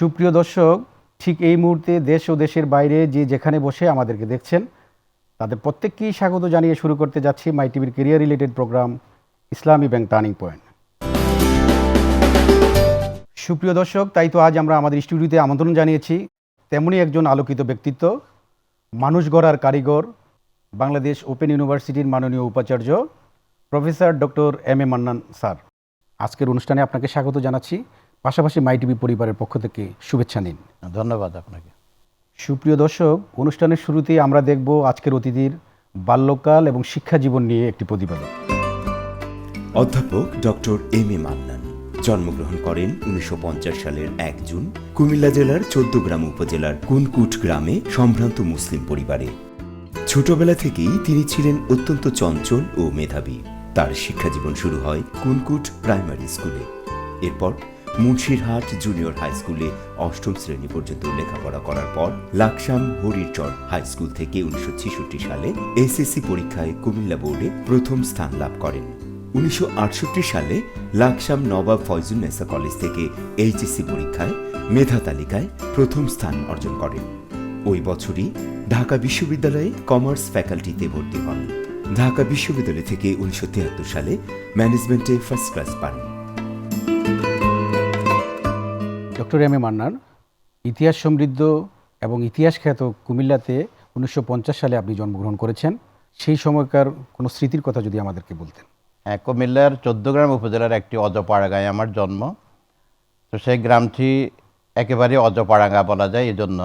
সুপ্রিয় দর্শক, ঠিক এই মুহূর্তে দেশ ও দেশের বাইরে যে যেখানে বসে আমাদেরকে দেখছেন, তাদের প্রত্যেককেই স্বাগত জানিয়ে শুরু করতে যাচ্ছি মাই টিভির career related program Islami bank turning point. সুপ্রিয় দর্শক, তাই তো আজ আমরা আমাদের স্টুডিওতে আমন্ত্রণ জানিয়েছি। তেমনই একজন আলোকিত ব্যক্তিত্ব, মানুষ গড়ার কারিগর, বাংলাদেশ ওপেন ইউনিভার্সিটির মাননীয় উপাচার্য, professor doctor M A Mannan sir. আজকের অনুষ্ঠানে আপনাকে স্বাগত জানাচ্ছি। পাশাপাশি মাই টিভি পরিবারের পক্ষ থেকে শুভেচ্ছা নিন। ধন্যবাদ আপনাকে। সুপ্রিয় দর্শক অনুষ্ঠানের শুরুতেই আমরা দেখব আজকের অতিথির বাল্যকাল এবং শিক্ষা জীবন নিয়ে একটি প্রতিবেদন। অধ্যাপক ডক্টর এম এ মান্নান জন্মগ্রহণ করেন উনিশশো সালের এক জুন কুমিল্লা জেলার চোদ্দগ্রাম উপজেলার কুনকুট গ্রামে সম্ভ্রান্ত মুসলিম পরিবারে। ছোটবেলা থেকেই তিনি ছিলেন অত্যন্ত চঞ্চল ও মেধাবী। তার শিক্ষাজীবন শুরু হয় কুনকুট প্রাইমারি স্কুলে। এরপর মুন্সিরহাট জুনিয়র হাই স্কুলে অষ্টম শ্রেণি পর্যন্ত লেখাপড়া করার পর লাকসাম হরিরচর হাই স্কুল থেকে উনিশশো সালে এসএসসি পরীক্ষায় কুমিল্লা বোর্ডে প্রথম স্থান লাভ করেন। উনিশশো আটষট্টি সালে লাকসাম নবাব ফয়জুন্নেসা কলেজ থেকে এইচএসসি পরীক্ষায় মেধা তালিকায় প্রথম স্থান অর্জন করেন। ওই বছরই ঢাকা বিশ্ববিদ্যালয়ে কমার্স ফ্যাকাল্টিতে ভর্তি হন। ঢাকা বিশ্ববিদ্যালয় থেকে উনিশশো তিয়াত্তর সালে ম্যানেজমেন্টে ফার্স্ট ক্লাস পান। ডক্টর এম এ মান্নান, ইতিহাস সমৃদ্ধ এবং ইতিহাস খ্যাত কুমিল্লাতে উনিশশো পঞ্চাশ সালে আপনি জন্মগ্রহণ করেছেন। সেই সময়কার কোনো স্মৃতির কথা যদি আমাদেরকে বলতেন। হ্যাঁ কুমিল্লার চোদ্দগ্রাম উপজেলার একটি অজপাড়াগায় আমার জন্ম। তো সেই গ্রামটি একেবারে অজপাড়াঙ্গা বলা যায় এই জন্য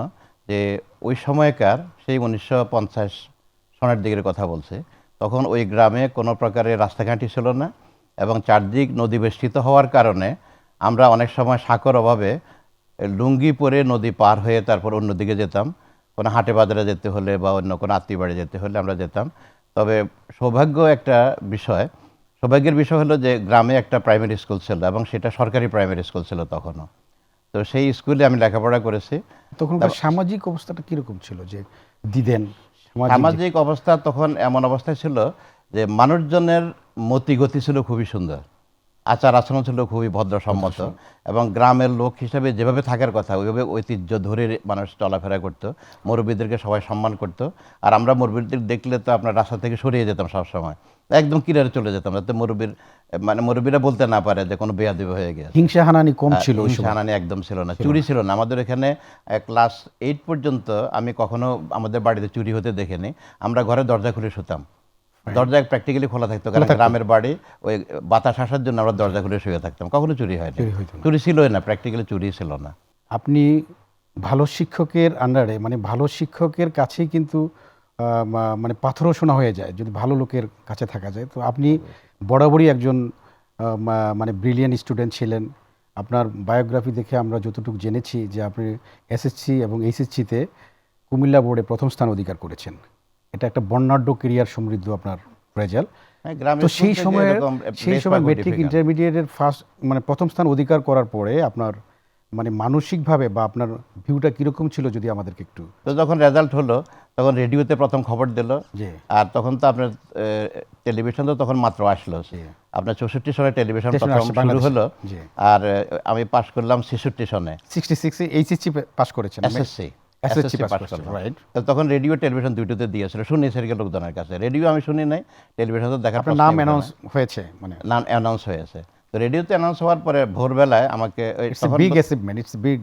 যে ওই সময়কার সেই উনিশশো পঞ্চাশ সনের দিকের কথা বলছে, তখন ওই গ্রামে কোনো প্রকারের রাস্তাঘাটই ছিল না এবং চারদিক নদী বেষ্টিত হওয়ার কারণে আমরা অনেক সময় সাঁকর অভাবে লুঙ্গি পরে নদী পার হয়ে তারপর অন্যদিকে যেতাম। কোনো হাটে বাজারে যেতে হলে বা অন্য কোনো আত্মীয় বাড়ি যেতে হলে আমরা যেতাম। তবে সৌভাগ্য একটা বিষয় সৌভাগ্যের বিষয় হলো যে গ্রামে একটা প্রাইমারি স্কুল ছিল এবং সেটা সরকারি প্রাইমারি স্কুল ছিল তখনও। তো সেই স্কুলে আমি লেখাপড়া করেছি। তখন সামাজিক অবস্থাটা কীরকম ছিল যে দিদেন সামাজিক অবস্থা তখন এমন অবস্থায় ছিল যে মানুষজনের মতিগতি ছিল খুবই সুন্দর। আচার আচরণ ছিল খুবই ভদ্রসম্মত। এবং গ্রামের লোক হিসেবে যেভাবে থাকার কথা ওইভাবে ঐতিহ্য ধরে মানুষ চলাফেরা করতো। মুরব্বীদেরকে সবাই সম্মান করতো। আর আমরা মুরব্বীদের দেখলে তো আপনার রাস্তা থেকে সরিয়ে যেতাম সবসময়। একদম কিনারে চলে যেতাম যাতে মুরব্বীর মানে মুরব্বীরা বলতে না পারে যে কোনো বেয়াদিব হয়ে গেছে। হিংসা হানানি কম ছিল হিংসা হানানি একদম ছিল না চুরি ছিল না। আমাদের এখানে ক্লাস এইট পর্যন্ত আমি কখনো আমাদের বাড়িতে চুরি হতে দেখিনি। আমরা ঘরে দরজা খুলে শুতাম। দরজা প্র্যাকটিক্যালি খোলা থাকতো কারণ গ্রামের বাড়ি ওই বাতাস আসার জন্য আমরা দরজা খুলে শুয়ে থাকতাম। কখনো চুরি হয়নি। চুরি। ছিলই না প্র্যাকটিক্যালি চুরি ছিল না। আপনি ভালো শিক্ষকের আন্ডারে মানে ভালো শিক্ষকের কাছেই কিন্তু মানে পাথরও শোনা হয়ে যায় যদি ভালো লোকের কাছে থাকা যায়। তো আপনি বরাবরই একজন মানে ব্রিলিয়ান স্টুডেন্ট ছিলেন। আপনার বায়োগ্রাফি দেখে আমরা যতটুকু জেনেছি যে আপনি এসএসসি এবং এইচএসসিতে কুমিল্লা বোর্ডে প্রথম স্থান অধিকার করেছেন। এটা একটা বর্ণাঢ্য কেরিয়ার সমৃদ্ধ আপনার রেজাল্ট। হ্যাঁ, তো সেই সময় সেই সময় মেট্রিক ইন্টারমিডিয়েটের ফার্স্ট মানে প্রথম স্থান অধিকার করার পরে আপনার মানে মানসিকভাবে বা আপনার ভিউটা কীরকম ছিল যদি আমাদেরকে একটু তো যখন রেজাল্ট হলো তখন রেডিওতে প্রথম খবর দিল। আর তখন তো আপনার টেলিভিশন তো তখন মাত্র আসলো। আপনার চৌষট্টি সনে টেলিভিশন প্রথম শুরু হলো। আর আমি পাশ করলাম ছেষট্টি সনে। সিক্সটি সিক্সে এইচএসসি পাস করেছেন এসএসসি এসএসসি পাস রাইট তখন রেডিও টেলিভিশন দুইটাতে দিয়েছিল শুনি সেরকম লোকজনের কাছে। রেডিও আমি শুনি নাই টেলিভিশন তো দেখার নাম অ্যানাউন্স হয়েছে মানে নাম অ্যানাউন্স হয়েছে। তো রেডিওতে অ্যানাউন্স হওয়ার পরে ভোরবেলায় আমাকে বিগ অ্যাচিভমেন্ট ইটস বিগ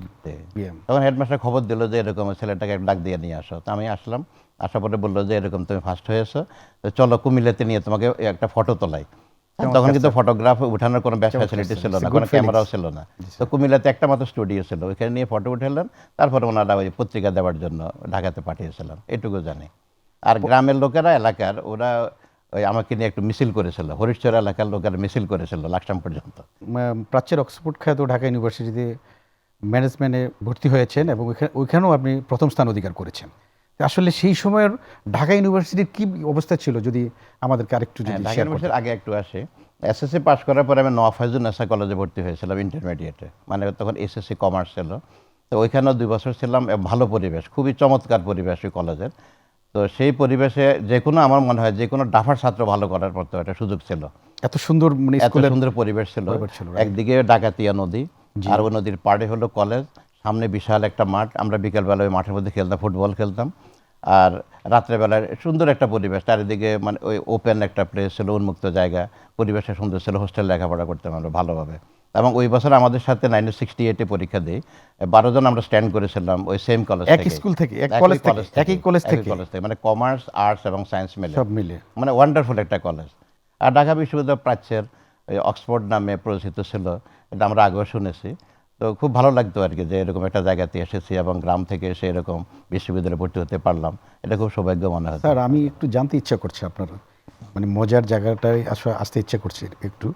তখন হেডমাস্টার খবর দিল যে এরকম ছেলেটাকে ডাক দিয়ে নিয়ে আসো। তো আমি আসলাম আসার পরে বলল যে এরকম তুমি ফার্স্ট হয়েছো তো চলো কুমিল্লাতে নিয়ে তোমাকে একটা ফটো তোলাই। তখন কিন্তু ফটোগ্রাফ উঠানোর কোনো ব্যাস ফ্যাসিলিটি ছিল না কোনো ক্যামেরাও ছিল না। তো কুমিল্লাতে একটা মাত্র স্টুডিও ছিল ওইখানে নিয়ে ফটো উঠালাম তারপরে ওনারা ওই পত্রিকা দেওয়ার জন্য ঢাকাতে পাঠিয়েছিলাম এটুকু জানি। আর গ্রামের লোকেরা এলাকার ওরা ওই আমাকে নিয়ে একটু মিছিল করেছিল হরিশ্চর এলাকার লোকেরা মিছিল করেছিল লাকসাম পর্যন্ত। প্রাচ্যের অক্সফোর্ড খ্যাত ঢাকা ইউনিভার্সিটিতে ম্যানেজমেন্টে ভর্তি হয়েছেন এবং ওইখা- ওইখানেও আপনি প্রথম স্থান অধিকার করেছেন। আসলে সেই সময়ের ঢাকা ইউনিভার্সিটির কি অবস্থা ছিল যদি আমাদেরকে আরেকটু হ্যাঁ, যদি ঢাকা ইউনিভার্সিটির আগে একটু আসে। এসএসসি পাস করার পরে আমি নওয়াব ফাইজুল নেসা কলেজে ভর্তি হয়েছিলাম ইন্টারমিডিয়েটে মানে তখন এসএসসি কমার্স ছিল। তো ওইখানেও দুই বছর ছিলাম ভালো পরিবেশ খুবই চমৎকার পরিবেশ ওই কলেজের। তো সেই পরিবেশে যে কোনো আমার মনে হয় যে কোনো ডাফার ছাত্র ভালো করার মতো একটা সুযোগ ছিল। এত সুন্দর মানে এত সুন্দর পরিবেশ ছিল। একদিকে ডাকাতিয়া নদী আর ওই নদীর পাড়ে হলো কলেজ সামনে বিশাল একটা মাঠ। আমরা বিকেলবেলা ওই মাঠের মধ্যে খেলতাম ফুটবল খেলতাম। আর রাত্রেবেলায় সুন্দর একটা পরিবেশ। চারিদিকে মানে ওই ওপেন একটা প্লেস ছিল উন্মুক্ত জায়গা। পরিবেশটা সুন্দর ছিল হোস্টেল লেখাপড়া করতাম আমরা ভালোভাবে। এবং ওই বছর আমাদের সাথে নাইনটিন সিক্সটি এইটে পরীক্ষা দিই। বারো জন আমরা স্ট্যান্ড করেছিলাম ওই সেম কলেজ একই স্কুল থেকে, এক কলেজ থেকে, একই কলেজ থেকে? কলেজ থেকে। মানে কমার্স আর্টস এবং সায়েন্স মিলে। সব মিলে। মানে ওয়ান্ডারফুল একটা কলেজ আর ঢাকা বিশ্ববিদ্যালয় প্রাচ্যের ওই অক্সফোর্ড নামে পরিচিত ছিল। এটা আমরা আগেও শুনেছি। তো খুব ভালো লাগতো আর কি যে এরকম একটা জায়গাতে এসেছি এবং গ্রাম থেকে এসে এরকম বিশ্ববিদ্যালয়ে ভর্তি হতে পারলাম। এটা খুব সৌভাগ্য মনে হয়। স্যার, আমি একটু জানতে ইচ্ছা করছি আপনার মানে মজার জায়গাটায় আসলে আসতে ইচ্ছা করছে একটু।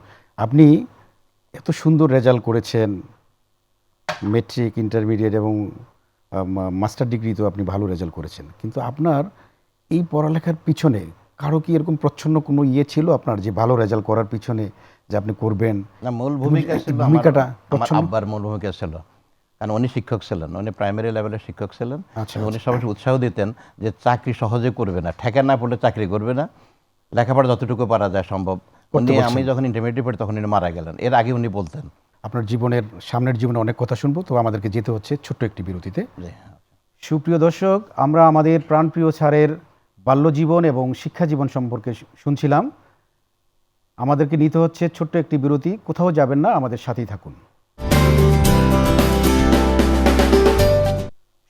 আপনি এত সুন্দর রেজাল্ট করেছেন, মেট্রিক, ইন্টারমিডিয়েট এবং মাস্টার ডিগ্রি তো আপনি ভালো রেজাল্ট করেছেন। কিন্তু আপনার এই পড়ালেখার পিছনে কারও কি এরকম প্রচ্ছন্ন কোনো ইয়ে ছিল আপনার যে ভালো রেজাল্ট করার পিছনে যে আপনি করবেন। না মূল ভূমিকা ছিল ভূমিকাটা আমার আব্বার মূল ভূমিকা ছিল। কারণ উনি শিক্ষক ছিলেন উনি প্রাইমারি লেভেলের শিক্ষক ছিলেন। আচ্ছা, উনি সবাই উৎসাহ দিতেন যে চাকরি সহজে করবে না ঠেকা না পড়লে চাকরি করবে না লেখাপড়া যতটুকু পারা যায় সম্ভব। উনি আমি যখন ইন্টারমিডিয়েট পড়ি তখন উনি মারা গেলেন। এর আগে উনি বলতেন। আপনার জীবনের সামনের জীবনে অনেক কথা শুনব তো আমাদেরকে যেতে হচ্ছে ছোট্ট একটি বিরতিতে। সুপ্রিয় দর্শক আমরা আমাদের প্রাণপ্রিয় স্যারের বাল্যজীবন এবং শিক্ষা জীবন সম্পর্কে শুনছিলাম। আমাদেরকে নিতে হচ্ছে ছোট্ট একটি বিরতি, কোথাও যাবেন না, আমাদের সাথেই থাকুন।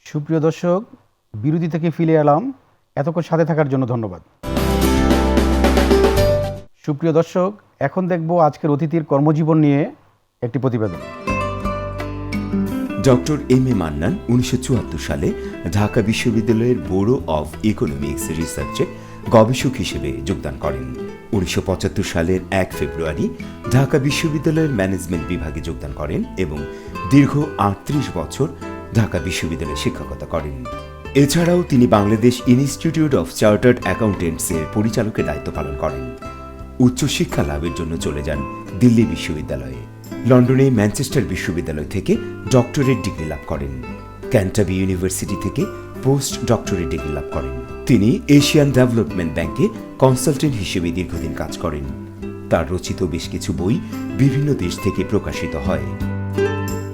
সুপ্রিয় দর্শক, বিরতি থেকে ফিরে এলাম। এতক্ষণ সাথে থাকার জন্য ধন্যবাদ। সুপ্রিয় দর্শক, এখন দেখব আজকের অতিথির কর্মজীবন নিয়ে একটি প্রতিবেদন। ডক্টর এম এ মান্নান, উনিশশো চুয়াত্তর সালে ঢাকা বিশ্ববিদ্যালয়ের ব্যুরো অফ ইকোনমিক্স রিসার্চে গবেষক হিসেবে যোগদান করেন। উনিশশো সালের এক ফেব্রুয়ারি ঢাকা বিশ্ববিদ্যালয়ের ম্যানেজমেন্ট বিভাগে যোগদান করেন এবং দীর্ঘ আটত্রিশ বছর ঢাকা বিশ্ববিদ্যালয়ে শিক্ষকতা করেন। এছাড়াও তিনি বাংলাদেশ ইনস্টিটিউট অফ চার্টার্ড অ্যাকাউন্টেন্টসের পরিচালকের দায়িত্ব পালন করেন। উচ্চশিক্ষা লাভের জন্য চলে যান দিল্লি বিশ্ববিদ্যালয়ে। লন্ডনে ম্যানচেস্টার বিশ্ববিদ্যালয় থেকে ডক্টরেট ডিগ্রি লাভ করেন। ক্যান্টাবি ইউনিভার্সিটি থেকে পোস্ট ডক্টরেট ডিগ্রি লাভ করেন। তিনি এশিয়ান ডেভেলপমেন্ট ব্যাংকে কনসালটেন্ট হিসেবে দীর্ঘদিন কাজ করেন। তার রচিত বেশ কিছু বই বিভিন্ন দেশ থেকে প্রকাশিত হয়।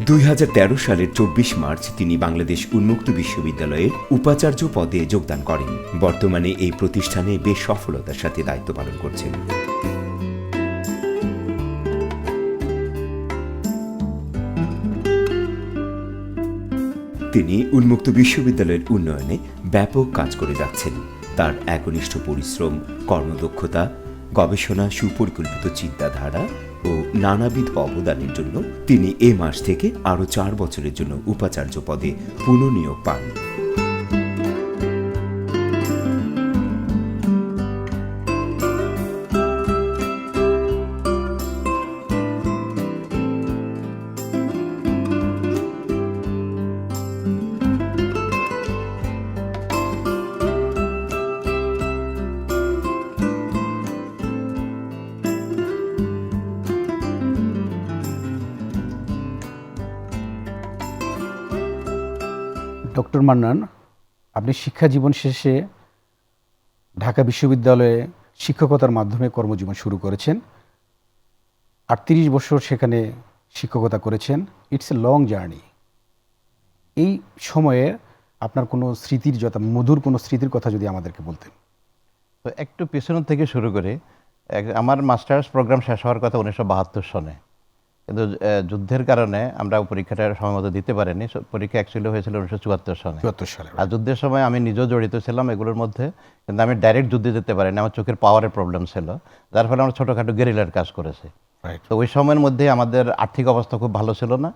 দুই হাজার তেরো সালের চব্বিশ মার্চ তিনি বাংলাদেশ উন্মুক্ত বিশ্ববিদ্যালয়ের উপাচার্য পদে যোগদান করেন। বর্তমানে এই প্রতিষ্ঠানে বেশ সফলতার সাথে দায়িত্ব পালন করছেন। তিনি উন্মুক্ত বিশ্ববিদ্যালয়ের উন্নয়নে ব্যাপক কাজ করে যাচ্ছেন। তার একনিষ্ঠ পরিশ্রম, কর্মদক্ষতা, গবেষণা, সুপরিকল্পিত চিন্তাধারা ও নানাবিধ অবদানের জন্য তিনি এ মাস থেকে আরও চার বছরের জন্য উপাচার্য পদে পুনঃনিয়োগ পান। ডক্টর মান্নান, আপনি শিক্ষা জীবন শেষে ঢাকা বিশ্ববিদ্যালয়ে শিক্ষকতার মাধ্যমে কর্মজীবন শুরু করেছেন। আটত্রিশ বছর সেখানে শিক্ষকতা করেছেন। ইটস এ লং জার্নি এই সময়ে আপনার কোনো স্মৃতির যথা, মধুর কোনো স্মৃতির কথা যদি আমাদেরকে বলতেন। তো একটু পেছনের থেকে শুরু করে আমার মাস্টার্স প্রোগ্রাম শেষ হওয়ার কথা উনিশশো বাহাত্তর সনে। কিন্তু যুদ্ধের কারণে আমরা পরীক্ষাটা সময় মতো দিতে পারিনি। পরীক্ষা অ্যাকচুয়ালি হয়েছিল উনিশশো চুয়াত্তর সনে চুয়াত্তর সালে আর যুদ্ধের সময় আমি নিজেও জড়িত ছিলাম এগুলোর মধ্যে কিন্তু আমি ডাইরেক্ট যুদ্ধে যেতে পারিনি। আমার চোখের পাওয়ারের প্রবলেম ছিল যার ফলে আমরা ছোটোখাটো গেরিলার কাজ করেছি। তো ওই সময়ের মধ্যে আমাদের আর্থিক অবস্থা খুব ভালো ছিল না।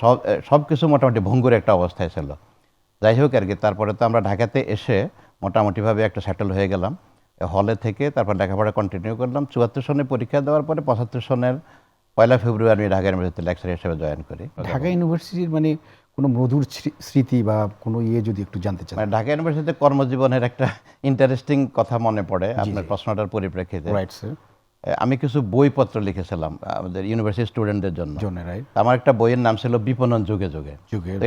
সব সব কিছু মোটামুটি ভঙ্গুর একটা অবস্থায় ছিল। যাই হোক আর কি তারপরে তো আমরা ঢাকাতে এসে মোটামুটিভাবে একটা সেটেল হয়ে গেলাম। হলে থেকে তারপর লেখাপড়া কন্টিনিউ করলাম। চুয়াত্তর সনে পরীক্ষা দেওয়ার পরে পঁচাত্তর সনের পয়লা ফেব্রুয়ারি আমি ঢাকা ইউনিভার্সিটি লেকচার হিসেবে জয়েন করি। ঢাকা ইউনিভার্সিটির মানে কোনো মধুর স্মৃতি বা কোনো ইয়ে যদি একটু জানতে চান। মানে ঢাকা ইউনিভার্সিটিতে কর্মজীবনের একটা ইন্টারেস্টিং কথা মনে পড়ে আপনার প্রশ্নটার পরিপ্রেক্ষিতে। রাইট স্যার আমি কিছু বইপত্র লিখেছিলাম আমাদের ইউনিভার্সিটি স্টুডেন্টদের জন্য। আমার একটা বইয়ের নাম ছিল বিপণন যুগে যুগে।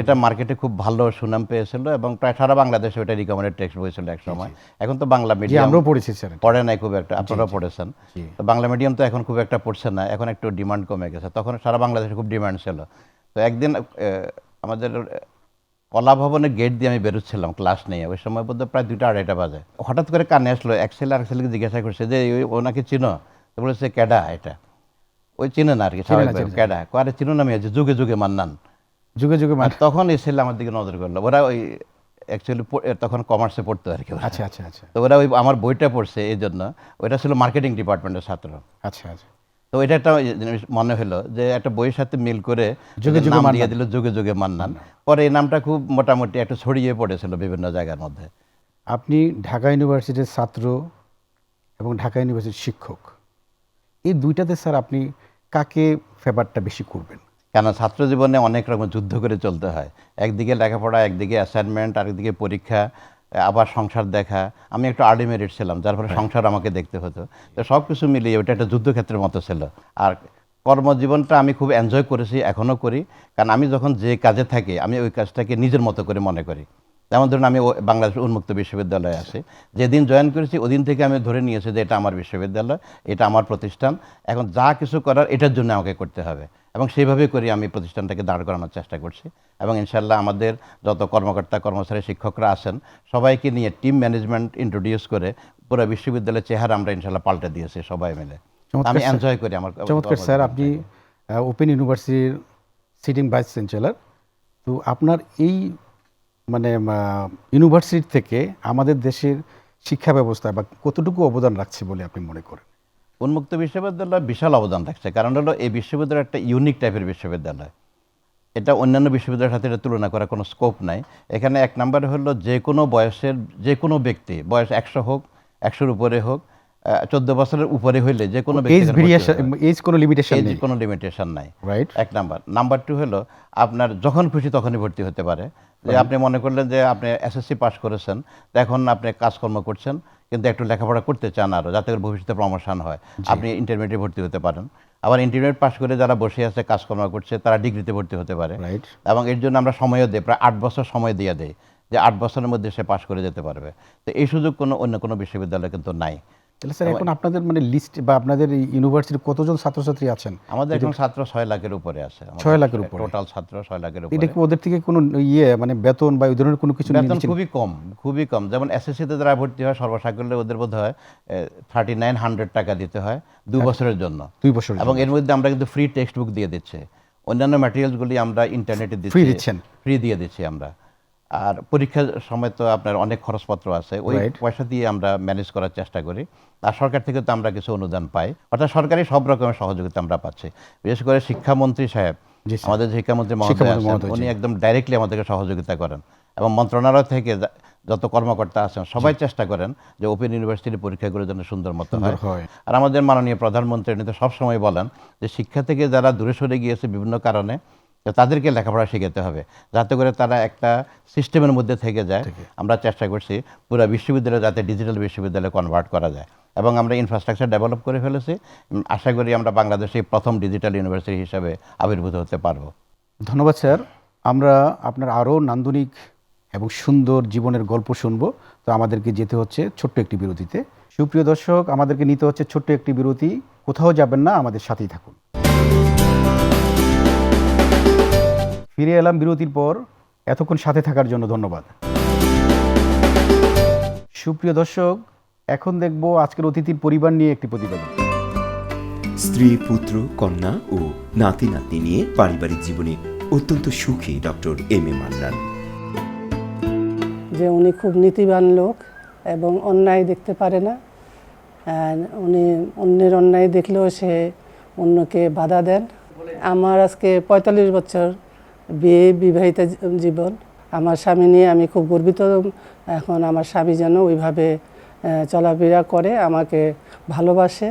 এটা মার্কেটে খুব ভালো সুনাম পেয়েছিল এবং প্রায় সারা বাংলাদেশে ওটা রিকমেন্ডেড টেক্সট বই ছিল এক সময়। এখন তো বাংলা মিডিয়াম আমরাও পড়েছি পড়ে নাই খুব একটা আপনারাও পড়েছেন। তো বাংলা মিডিয়াম তো এখন খুব একটা পড়ছে না এখন একটু ডিমান্ড কমে গেছে। তখন সারা বাংলাদেশে খুব ডিমান্ড ছিল। তো একদিন আমাদের কলা ভবনের গেট দিয়ে আমি বেরোচ্ছিলাম ক্লাস নিয়ে। ওই সময় বোধ প্রায় দুইটা আড়াইটা বাজে। হঠাৎ করে কানে আসলো এক ছেলে আর এক ছেলেকে জিজ্ঞাসা করছে যে ওনাকে চিনো? বলেছে ক্যাডা এটা। ওই চিনে না আর কি ক্যাডা কারে চিনো না। আমি আছি যুগে যুগে মান্নান যুগে যুগে মানে তখন এই ছেলে আমার দিকে নজর করল। ওরা ওই অ্যাকচুয়ালি তখন কমার্সে পড়তো আর কি আচ্ছা আচ্ছা আচ্ছা। তো ওরা ওই আমার বইটা পড়ছে এই জন্য। ওইটা ছিল মার্কেটিং ডিপার্টমেন্টের ছাত্র। আচ্ছা আচ্ছা। তো এটা একটা জিনিস মনে হলো যে একটা বইয়ের সাথে মিল করে যুগে যুগে নাম দিয়ে দিল যুগে যুগে মান্নান পরে এই নামটা খুব মোটামুটি একটু ছড়িয়ে পড়েছিল বিভিন্ন জায়গার মধ্যে। আপনি ঢাকা ইউনিভার্সিটির ছাত্র এবং ঢাকা ইউনিভার্সিটির শিক্ষক। এই দুইটাতে স্যার আপনি কাকে ফেভারটা বেশি করবেন? কেন ছাত্র জীবনে অনেক রকম যুদ্ধ করে চলতে হয়। একদিকে লেখাপড়া একদিকে অ্যাসাইনমেন্ট আরেকদিকে পরীক্ষা আবার সংসার দেখা। আমি একটু আর্লি মেরিট ছিলাম যার ফলে সংসার আমাকে দেখতে হতো। তো সব কিছু মিলিয়ে ওটা একটা যুদ্ধক্ষেত্রের মতো ছিল। আর কর্মজীবনটা আমি খুব এনজয় করেছি এখনও করি। কারণ আমি যখন যে কাজে থাকি আমি ওই কাজটাকে নিজের মতো করে মনে করি। যেমন ধরুন আমি ও- বাংলাদেশ উন্মুক্ত বিশ্ববিদ্যালয়ে আছি। যেদিন জয়েন করেছি ওদিন থেকে আমি ধরে নিয়েছি যে এটা আমার বিশ্ববিদ্যালয় এটা আমার প্রতিষ্ঠান। এখন যা কিছু করার এটার জন্য আমাকে করতে হবে। এবং সেইভাবে করে আমি প্রতিষ্ঠানটাকে দাঁড় করানোর চেষ্টা করছি। এবং ইনশাল্লাহ আমাদের যত কর্মকর্তা কর্মচারী শিক্ষকরা আছেন সবাইকে নিয়ে টিম ম্যানেজমেন্ট ইন্ট্রোডিউস করে পুরো বিশ্ববিদ্যালয়ের চেহারা আমরা ইনশাল্লাহ পাল্টে দিয়েছি সবাই মিলে। আমি এনজয় করি আমার চমৎকার স্যার আপনি ওপেন ইউনিভার্সিটির সিটিং ভাইস চ্যান্সেলর তো আপনার এই মানে ইউনিভার্সিটি থেকে আমাদের দেশের শিক্ষা ব্যবস্থা বা কতটুকু অবদান রাখছে বলে আপনি মনে করেন? উন্মুক্ত বিশ্ববিদ্যালয় বিশাল অবদান রাখছে। কারণ হলো এই বিশ্ববিদ্যালয় একটা ইউনিক টাইপের বিশ্ববিদ্যালয়। এটা অন্যান্য বিশ্ববিদ্যালয়ের সাথে এটা তুলনা করার কোনো স্কোপ নাই। এখানে এক নম্বরে হলো যে কোনো বয়সের যে কোনো ব্যক্তি বয়স একশো হোক একশোর উপরে হোক চোদ্দ বছরের উপরে হইলে যে কোনো এজ কোনো লিমিটেশন এজ কোনো লিমিটেশন নাই। রাইট এক নাম্বার নাম্বার টু হলো আপনার যখন খুশি তখনই ভর্তি হতে পারে। যে আপনি মনে করলেন যে আপনি এসএসসি পাস করেছেন এখন আপনি কাজকর্ম করছেন কিন্তু একটু লেখাপড়া করতে চান আরও যাতে করে ভবিষ্যতে প্রমোশন হয়। আপনি ইন্টারমিডিয়েট ভর্তি হতে পারেন। আবার ইন্টারমিডিয়েট পাস করে যারা বসে আছে কাজকর্ম করছে তারা ডিগ্রিতে ভর্তি হতে পারে। রাইট এবং এর জন্য আমরা সময়ও দিই প্রায় আট বছর সময় দিয়ে দেয় যে আট বছরের মধ্যে সে পাস করে যেতে পারবে। তো এই সুযোগ কোনো অন্য কোনো বিশ্ববিদ্যালয়ে কিন্তু নাই। তাহলে স্যার এখন আপনাদের মানে লিস্ট বা আপনাদের ইউনিভার্সিটির কতজন ছাত্রছাত্রী আছেন? আমাদের এখন ছাত্র ছয় লাখের উপরে আছে। ছয় লাখের উপরে? টোটাল ছাত্র ছয় লাখের উপরে। এটা কি ওদের থেকে কোনো ইয়ে মানে বেতন বা ওই ধরনের কোনো কিছু বেতন খুবই কম খুবই কম। যেমন এসএসসিতে যারা ভর্তি হয় সর্বসাকুল্যে ওদের বোধ হয় থার্টি নাইন হান্ড্রেড টাকা দিতে হয় দু বছরের জন্য। দুই বছর এবং এর মধ্যে আমরা কিন্তু ফ্রি টেক্সট বুক দিয়ে দিচ্ছি। অন্যান্য ম্যাটেরিয়ালসগুলি আমরা ইন্টারনেটে দিচ্ছি। দিচ্ছেন? ফ্রি দিয়ে দিচ্ছি আমরা। আর পরীক্ষার সময় তো আপনার অনেক খরচপত্র আছে ওই পয়সা দিয়ে আমরা ম্যানেজ করার চেষ্টা করি। আর সরকার থেকে তো আমরা কিছু অনুদান পাই। অর্থাৎ সরকারি সব রকমের সহযোগিতা আমরা পাচ্ছি। বিশেষ করে শিক্ষামন্ত্রী সাহেব আমাদের শিক্ষামন্ত্রী মহোদয় উনি একদম ডাইরেক্টলি আমাদেরকে সহযোগিতা করেন। এবং মন্ত্রণালয় থেকে যত কর্মকর্তা আছেন সবাই চেষ্টা করেন যে ওপেন ইউনিভার্সিটির পরীক্ষাগুলো যেন সুন্দর মতো হয়। হয়। আর আমাদের মাননীয় প্রধানমন্ত্রী উনি তো সবসময় বলেন যে শিক্ষা থেকে যারা দূরে সরে গিয়েছে বিভিন্ন কারণে তো তাদেরকে লেখাপড়া শেখাতে হবে। যাতে করে তারা একটা সিস্টেমের মধ্যে থেকে যায়। আমরা চেষ্টা করছি পুরো বিশ্ববিদ্যালয় যাতে ডিজিটাল বিশ্ববিদ্যালয়ে কনভার্ট করা যায়। এবং আমরা ইনফ্রাস্ট্রাকচার ডেভেলপ করে ফেলেছি। আশা করি আমরা বাংলাদেশে প্রথম ডিজিটাল ইউনিভার্সিটি হিসাবে আবির্ভূত হতে পারব। ধন্যবাদ স্যার। আমরা আপনার আরও নান্দনিক এবং সুন্দর জীবনের গল্প শুনব। তো আমাদেরকে যেতে হচ্ছে ছোট্ট একটি বিরতিতে। সুপ্রিয় দর্শক আমাদেরকে নিতে হচ্ছে ছোট্ট একটি বিরতি। কোথাও যাবেন না আমাদের সাথেই থাকুন। ফিরে এলাম বিরতির পর। এতক্ষণ সাথে থাকার জন্য ধন্যবাদ। সুপ্রিয় দর্শক এখন দেখব আজকের অতিথির পরিবার নিয়ে একটি প্রতিবেদন। স্ত্রী পুত্র কন্যা ও নাতি নাতনি নিয়ে পারিবারিক জীবনে অত্যন্ত সুখী ডক্টর এম এ মান্নান। যে উনি খুব নীতিবান লোক এবং অন্যায় দেখতে পারে না। আর উনি অন্যের অন্যায় দেখলেও সে অন্যকে বাধা দেন। আমার আজকে পঁয়তাল্লিশ বছর বিয়ে বিবাহিত জীবন। আমার স্বামী নিয়ে আমি খুব গর্বিত। এখন আমার স্বামী যেন ওইভাবে চলাফেরা করে, আমাকে ভালোবাসে,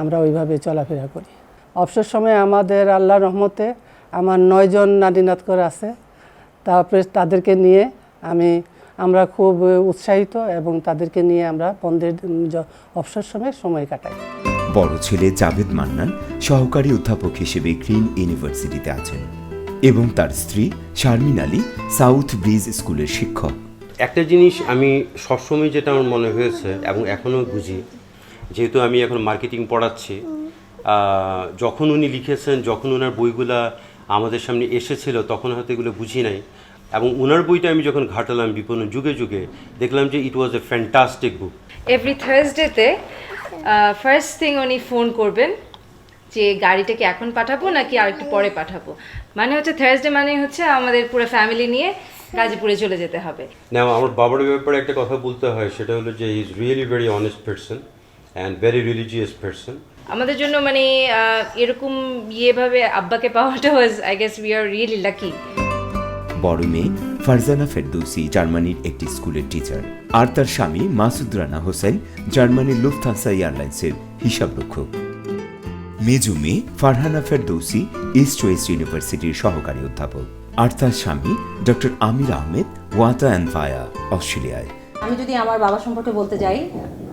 আমরা ওইভাবে চলাফেরা করি। অবসর সময় আমাদের আল্লাহ রহমতে আমার নয়জন নারীনাথ করে আছে। তারপরে তাদেরকে নিয়ে আমি, আমরা খুব উৎসাহিত এবং তাদেরকে নিয়ে আমরা বন্ধের অবসর সময় সময় কাটাই। বড় ছেলে জাভেদ মান্নান সহকারী অধ্যাপক হিসেবে গ্রিন ইউনিভার্সিটিতে আছেন। এবং তার স্ত্রী শারমিন আলী সাউথ ব্রিজ স্কুলের শিক্ষক। একটা জিনিস আমি সবসময় যেটা আমার মনে হয়েছে এবং এখনও বুঝি যেহেতু আমি এখন মার্কেটিং পড়াচ্ছি যখন উনি লিখেছেন যখন ওনার বইগুলা আমাদের সামনে এসেছিল তখন হয়তো এগুলো বুঝি নাই। এবং ওনার বইটা আমি যখন ঘাটালাম বিপন্ন যুগে যুগে দেখলাম যে it was a fantastic book every থার্সডেতে first thing উনি ফোন করবেন যে গাড়িটা কি এখন পাঠাবো নাকি আর একটু পরে পাঠাবো? মানে হচ্ছে থার্সডে মানে হচ্ছে আমাদের পুরো ফ্যামিলি নিয়ে গাজীপুরে চলে যেতে হবে। না আমার বাবার ব্যাপারে একটা কথা বলতে হয় সেটা হলো যে is really very honest person and very religious person আমাদের জন্য মানে এরকম ইয়েভাবে আব্বাকে পাওয়াটা was I guess we are really lucky বড় মেয়ে ফারজানা ফেরদৌসি জার্মানির একটি স্কুলের টিচার আর তার স্বামী মাসুদ রানা হোসেন জার্মানির লুফথান্সা এয়ারলাইন্সের হিসাবরক্ষক। মেজু মেয়ে ফারহানা ফেরদৌসি ইস্ট ওয়েস্ট ইউনিভার্সিটির সহকারী অধ্যাপক। আর তার স্বামী ডক্টর আমির আহমেদ ওয়াতা অ্যান্ড ভায়া অস্ট্রেলিয়ায়। আমি যদি আমার বাবা সম্পর্কে বলতে যাই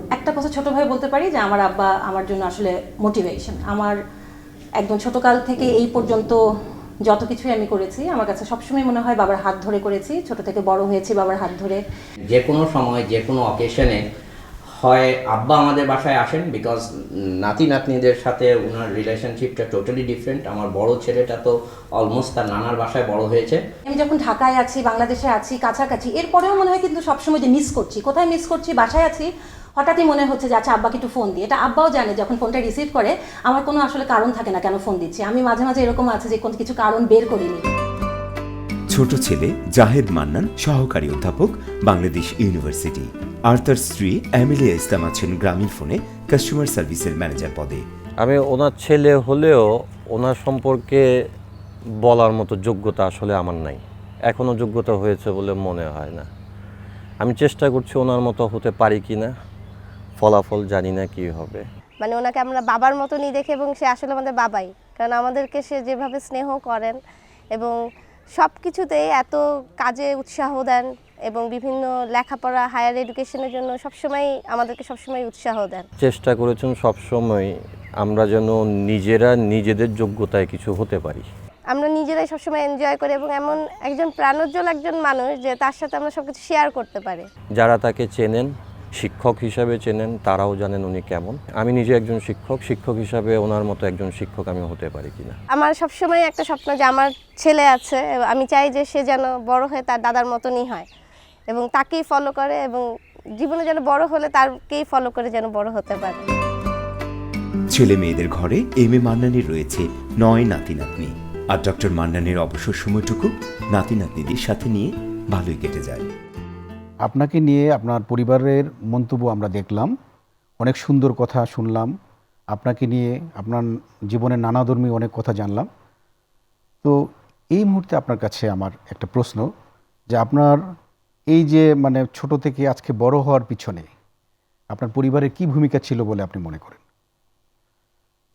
একটা কথা ছোট ভাই বলতে পারি যে আমার আব্বা আমার জন্য আসলে মোটিভেশন আমার একদম ছোটকাল থেকে এই পর্যন্ত যত কিছুই আমি করেছি আমার কাছে সবসময় মনে হয় বাবার হাত ধরে করেছি। ছোট থেকে বড় হয়েছি বাবার হাত ধরে। যে কোনো সময় যে কোনো অকেশনে হয় আব্বা আমাদের বাসায় আসেন বিকজ নাতি নাতনিদের সাথে ওনার রিলেশনশিপটা টোটালি ডিফারেন্ট আমার বড় ছেলেটা তো অলমোস্ট তার নানার বাসায় বড় হয়েছে। আমি যখন ঢাকায় আছি, বাংলাদেশে আছি, কাছাকাছি, এরপরেও মনে হয় কিন্তু সবসময় যে মিস করছি। কোথায় মিস করছি? বাসায় আছি। হঠাৎই মনে হচ্ছে যে আচ্ছা আব্বাকে একটু ফোন দিই। এটা আব্বাও জানে, যখন ফোনটা রিসিভ করে, আমার কোনো আসলে কারণ থাকে না কেন ফোন দিচ্ছি। আমি মাঝে মাঝে এরকম আছে যে, কোনো কিছু কারণ বের করিনি। ছোট ছেলে জাহেদ মান্নান সহকারী অধ্যাপক বাংলাদেশ ইউনিভার্সিটি। আর তার স্ত্রী অ্যামিলিয়া ইসলাম আছেন গ্রামীণ ফোনে কাস্টমার সার্ভিসের ম্যানেজার পদে। আমি ওনার ছেলে হলেও ওনার সম্পর্কে বলার মতো যোগ্যতা আসলে আমার নাই। এখনও যোগ্যতা হয়েছে বলে মনে হয় না। আমি চেষ্টা করছি ওনার মতো হতে পারি কি না ফলাফল জানি না কি হবে। মানে ওনাকে আমরা বাবার মতনই দেখি এবং সে আসলে আমাদের বাবাই। কারণ আমাদেরকে সে যেভাবে স্নেহ করেন এবং সব কিছুতেই এত কাজে উৎসাহ দেন এবং বিভিন্ন লেখাপড়া হায়ার এডুকেশনের জন্য সবসময় আমাদেরকে সবসময় উৎসাহ দেন। চেষ্টা করেছেন সবসময় আমরা যেন নিজেরা নিজেদের যোগ্যতায় কিছু হতে পারি। আমরা নিজেরাই সবসময় এনজয় করি এবং এমন একজন প্রাণোজ্জ্বল একজন মানুষ যে তার সাথে আমরা সব কিছু শেয়ার করতে পারি। যারা তাকে চেনেন শিক্ষক হিসাবে চেনেন তারাও জানেন উনি কেমন। আমি নিজে একজন শিক্ষক শিক্ষক হিসাবে ওনার মতো একজন শিক্ষক আমি হতে পারি কিনা। আমার সবসময় একটা স্বপ্ন যে আমার ছেলে আছে আমি চাই যে সে যেন বড় হয়ে তার দাদার মতনই হয় এবং তাকেই ফলো করে এবং জীবনে যেন বড় হলে তারকেই ফলো করে যেন বড় হতে পারে। ছেলে মেয়েদের ঘরে এম এ মান্নানের রয়েছে নয় নাতি নাতনি আর ডক্টর মান্নানের অবসর সময়টুকু নাতি নাতনিদের সাথে নিয়ে ভালোই কেটে যায়। আপনাকে নিয়ে আপনার পরিবারের মন্তব্য আমরা দেখলাম, অনেক সুন্দর কথা শুনলাম, আপনাকে নিয়ে আপনার জীবনের নানাধর্মী অনেক কথা জানলাম। তো এই মুহূর্তে আপনার কাছে আমার একটা প্রশ্ন যে আপনার এই যে মানে ছোট থেকে আজকে বড় হওয়ার পিছনে আপনার পরিবারের কি ভূমিকা ছিল বলে আপনি মনে করেন?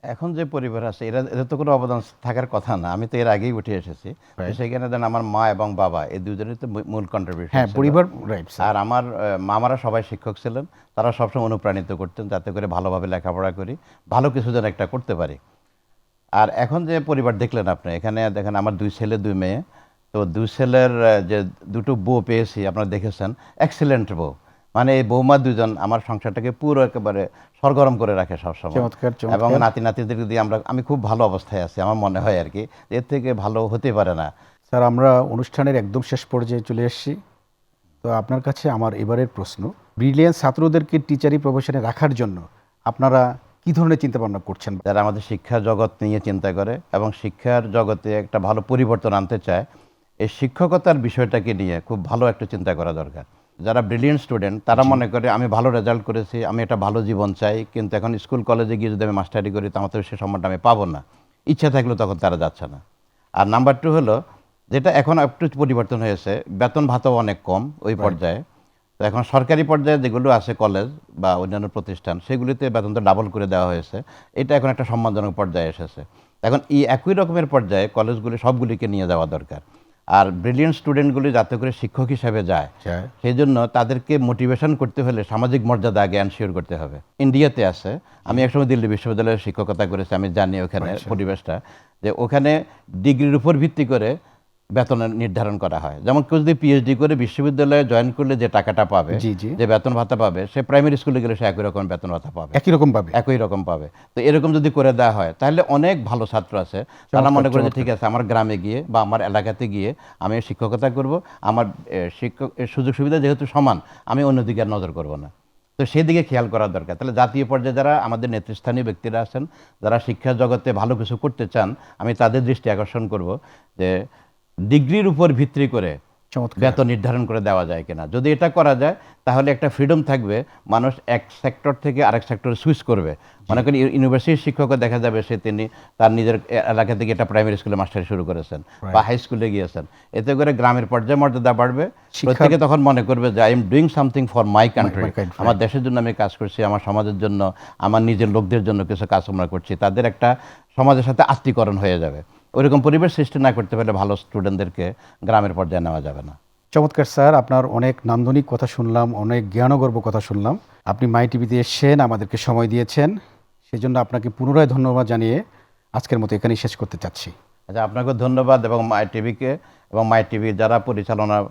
এখন যে পরিবার আছে এরা এদের তো কোনো অবদান থাকার কথা না। আমি তো এর আগেই উঠে এসেছি। সেখানে দেন আমার মা এবং বাবা এই দুজনেই তো মূল কন্ট্রিবিউশন হ্যাঁ পরিবার রাইট আর আমার মামারা সবাই শিক্ষক ছিলেন। তারা সবসময় অনুপ্রাণিত করতেন যাতে করে ভালোভাবে লেখাপড়া করি ভালো কিছু যেন একটা করতে পারি। আর এখন যে পরিবার দেখলেন আপনি এখানে দেখেন আমার দুই ছেলে দুই মেয়ে। তো দুই ছেলের যে দুটো বউ পেয়েছি আপনারা দেখেছেন এক্সিলেন্ট বউ। মানে এই বৌমা দুজন আমার সংসারটাকে পুরো একেবারে সরগরম করে রাখে সবসময়। চমৎকার, চমৎকার। এবং নাতি নাতিদের দিয়ে আমরা আমি খুব ভালো অবস্থায় আছি আমার মনে হয় আর কি এর থেকে ভালো হতে পারে না। স্যার আমরা অনুষ্ঠানের একদম শেষ পর্যায়ে চলে এসেছি। তো আপনার কাছে আমার এবারের প্রশ্ন ব্রিলিয়ান্স ছাত্রদেরকে টিচারি প্রফেশনে রাখার জন্য আপনারা কি ধরনের চিন্তা ভাবনা করছেন? যারা আমাদের শিক্ষা জগৎ নিয়ে চিন্তা করে এবং শিক্ষার জগতে একটা ভালো পরিবর্তন আনতে চায় এই শিক্ষকতার বিষয়টাকে নিয়ে খুব ভালো একটা চিন্তা করা দরকার। যারা ব্রিলিয়েন্ট স্টুডেন্ট তারা মনে করে আমি ভালো রেজাল্ট করেছি আমি একটা ভালো জীবন চাই কিন্তু এখন স্কুল কলেজে গিয়ে যদি আমি মাস্টারি করি তাহলে তো সে সম্মানটা আমি পাবো না। ইচ্ছা থাকলেও তখন তারা যাচ্ছে না। আর নাম্বার টু হলো যেটা এখন একটু পরিবর্তন হয়েছে বেতন ভাতাও অনেক কম ওই পর্যায়ে। তো এখন সরকারি পর্যায়ে যেগুলো আছে কলেজ বা অন্যান্য প্রতিষ্ঠান সেগুলিতে বেতনটা ডাবল করে দেওয়া হয়েছে। এটা এখন একটা সম্মানজনক পর্যায়ে এসেছে। এখন এই একই রকমের পর্যায়ে কলেজগুলি সবগুলিকে নিয়ে যাওয়া দরকার। আর ব্রিলিয়েন্ট স্টুডেন্টগুলি যাতে করে শিক্ষক হিসাবে যায়। সেই জন্য তাদেরকে মোটিভেশন করতে হলে সামাজিক মর্যাদা আগে এনশিওর করতে হবে ইন্ডিয়াতে আছে আমি একসময় দিল্লি বিশ্ববিদ্যালয়ে শিক্ষকতা করেছি আমি জানি ওখানে পরিবেশটা যে ওখানে ডিগ্রির উপর ভিত্তি করে বেতন নির্ধারণ করা হয়। যেমন কেউ যদি পিএইচডি করে বিশ্ববিদ্যালয়ে জয়েন করলে যে টাকাটা পাবে। যে বেতন ভাতা পাবে সে প্রাইমারি স্কুলে গেলে সে একই রকম বেতন ভাতা পাবে। একই রকম পাবে। একই রকম পাবে। তো এরকম যদি করে দেওয়া হয় তাহলে অনেক ভালো ছাত্র আছে। তারা মনে করে যে ঠিক আছে আমার গ্রামে গিয়ে বা আমার এলাকাতে গিয়ে আমি শিক্ষকতা করব আমার শিক্ষক সুযোগ সুবিধা যেহেতু সমান আমি অন্যদিকে আর নজর করব না। তো সেদিকে খেয়াল করা দরকার। তাহলে জাতীয় পর্যায়ে যারা আমাদের নেতৃস্থানীয় ব্যক্তিরা আছেন যারা শিক্ষা জগতে ভালো কিছু করতে চান আমি তাদের দৃষ্টি আকর্ষণ করব যে ডিগ্রির উপর ভিত্তি করে। বেতন নির্ধারণ করে দেওয়া যায় কিনা। যদি এটা করা যায় তাহলে একটা ফ্রিডম থাকবে। মানুষ এক সেক্টর থেকে আরেক সেক্টরে সুইচ করবে। মনে করি ইউনিভার্সিটির শিক্ষকও দেখা যাবে সে তিনি তার নিজের এলাকা থেকে একটা প্রাইমারি স্কুলে মাস্টারি শুরু করেছেন বা হাই স্কুলে গিয়েছেন। এতে করে গ্রামের পর্যায়ে মর্যাদা বাড়বে। প্রত্যেকে তখন মনে করবে যে I am doing something for my country আমার দেশের জন্য আমি কাজ করছি আমার সমাজের জন্য আমার নিজের লোকদের জন্য কিছু কাজ আমরা করছি। তাদের একটা সমাজের সাথে আত্মীকরণ হয়ে যাবে। ওইরকম পরিবেশ সৃষ্টি না করতে পারলে ভালো স্টুডেন্টদেরকে গ্রামের পর্যায়ে নেওয়া যাবে না। চমৎকার স্যার আপনার অনেক নান্দনিক কথা শুনলাম অনেক জ্ঞানগর্ব কথা শুনলাম। আপনি মাই টিভিতে এসেছেন আমাদেরকে সময় দিয়েছেন। সেজন্য আপনাকে পুনরায় ধন্যবাদ জানিয়ে আজকের মতো এখানেই শেষ করতে চাচ্ছি। আচ্ছা আপনাকে ধন্যবাদ এবং মাই টিভিকে এবং মাই টিভির যারা পরিচালনার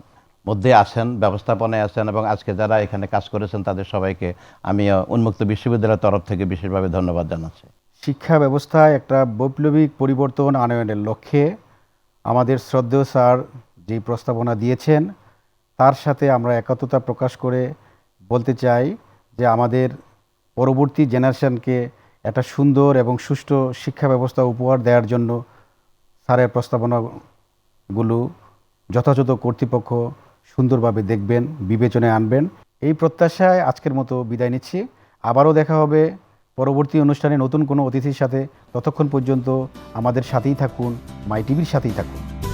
মধ্যে আছেন ব্যবস্থাপনায় আছেন এবং আজকে যারা এখানে কাজ করেছেন তাদের সবাইকে আমি উন্মুক্ত বিশ্ববিদ্যালয়ের তরফ থেকে বিশেষভাবে ধন্যবাদ জানাচ্ছি। শিক্ষা ব্যবস্থায় একটা বৈপ্লবিক পরিবর্তন আনয়নের লক্ষ্যে আমাদের শ্রদ্ধেয় স্যার যে প্রস্তাবনা দিয়েছেন, তার সাথে আমরা একাত্মতা প্রকাশ করে বলতে চাই যে আমাদের পরবর্তী জেনারেশনকে একটা সুন্দর এবং সুষ্ঠু শিক্ষা ব্যবস্থা উপহার দেওয়ার জন্য স্যারের প্রস্তাবনাগুলো যথাযথ কর্তৃপক্ষ সুন্দরভাবে দেখবেন, বিবেচনায় আনবেন। এই প্রত্যাশায় আজকের মতো বিদায় নিচ্ছি। আবারও দেখা হবে পরবর্তী অনুষ্ঠানে নতুন কোনো অতিথির সাথে ততক্ষণ পর্যন্ত আমাদের সাথেই থাকুন মাই টিভির সাথেই থাকুন।